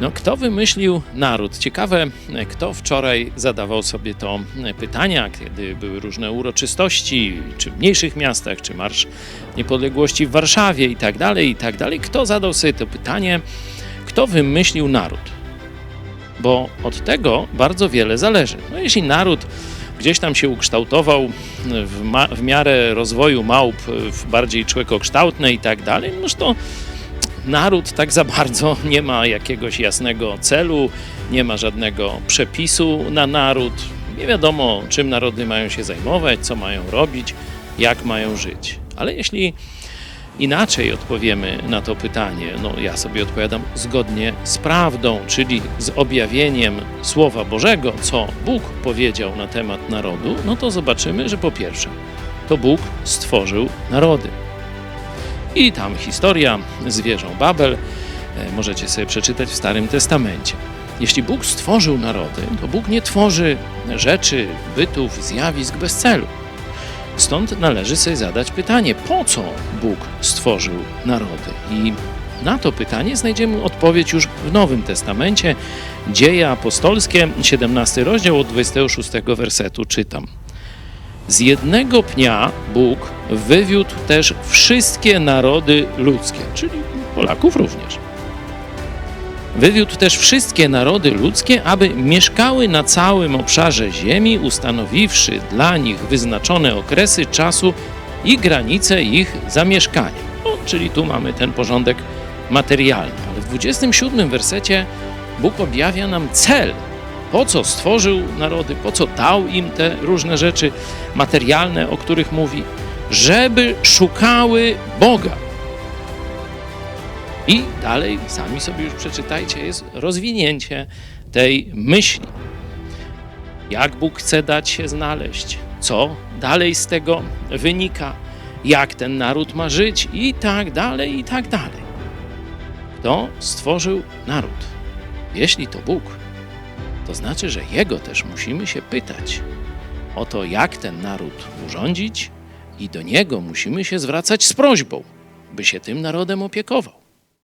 No, kto wymyślił naród? Ciekawe, kto wczoraj zadawał sobie to pytania, kiedy były różne uroczystości, czy w mniejszych miastach, czy Marsz Niepodległości w Warszawie i tak dalej, i tak dalej. Kto zadał sobie to pytanie, kto wymyślił naród? Bo od tego bardzo wiele zależy. No, jeśli naród gdzieś tam się ukształtował w, w miarę rozwoju małp w bardziej człowiekokształtne i tak dalej, no to naród tak za bardzo nie ma jakiegoś jasnego celu, nie ma żadnego przepisu na naród. Nie wiadomo, czym narody mają się zajmować, co mają robić, jak mają żyć. Ale jeśli inaczej odpowiemy na to pytanie, no ja sobie odpowiadam zgodnie z prawdą, czyli z objawieniem Słowa Bożego, co Bóg powiedział na temat narodu, no to zobaczymy, że po pierwsze, to Bóg stworzył narody. I tam historia z wieżą Babel e, możecie sobie przeczytać w Starym Testamencie. Jeśli Bóg stworzył narody, to Bóg nie tworzy rzeczy, bytów, zjawisk bez celu. Stąd należy sobie zadać pytanie, po co Bóg stworzył narody? I na to pytanie znajdziemy odpowiedź już w Nowym Testamencie. Dzieje apostolskie, 17 rozdział od 26 wersetu czytam. Z jednego pnia Bóg wywiódł też wszystkie narody ludzkie, czyli Polaków również. Wywiódł też wszystkie narody ludzkie, aby mieszkały na całym obszarze ziemi, ustanowiwszy dla nich wyznaczone okresy czasu i granice ich zamieszkania. No, czyli tu mamy ten porządek materialny. Ale w 27 wersecie Bóg objawia nam cel, po co stworzył narody, po co dał im te różne rzeczy materialne, o których mówi, żeby szukały Boga. I dalej, sami sobie już przeczytajcie, jest rozwinięcie tej myśli. Jak Bóg chce dać się znaleźć, co dalej z tego wynika, jak ten naród ma żyć i tak dalej, i tak dalej. Kto stworzył naród? Jeśli to Bóg, to znaczy, że Jego też musimy się pytać o to, jak ten naród urządzić, i do Niego musimy się zwracać z prośbą, by się tym narodem opiekował.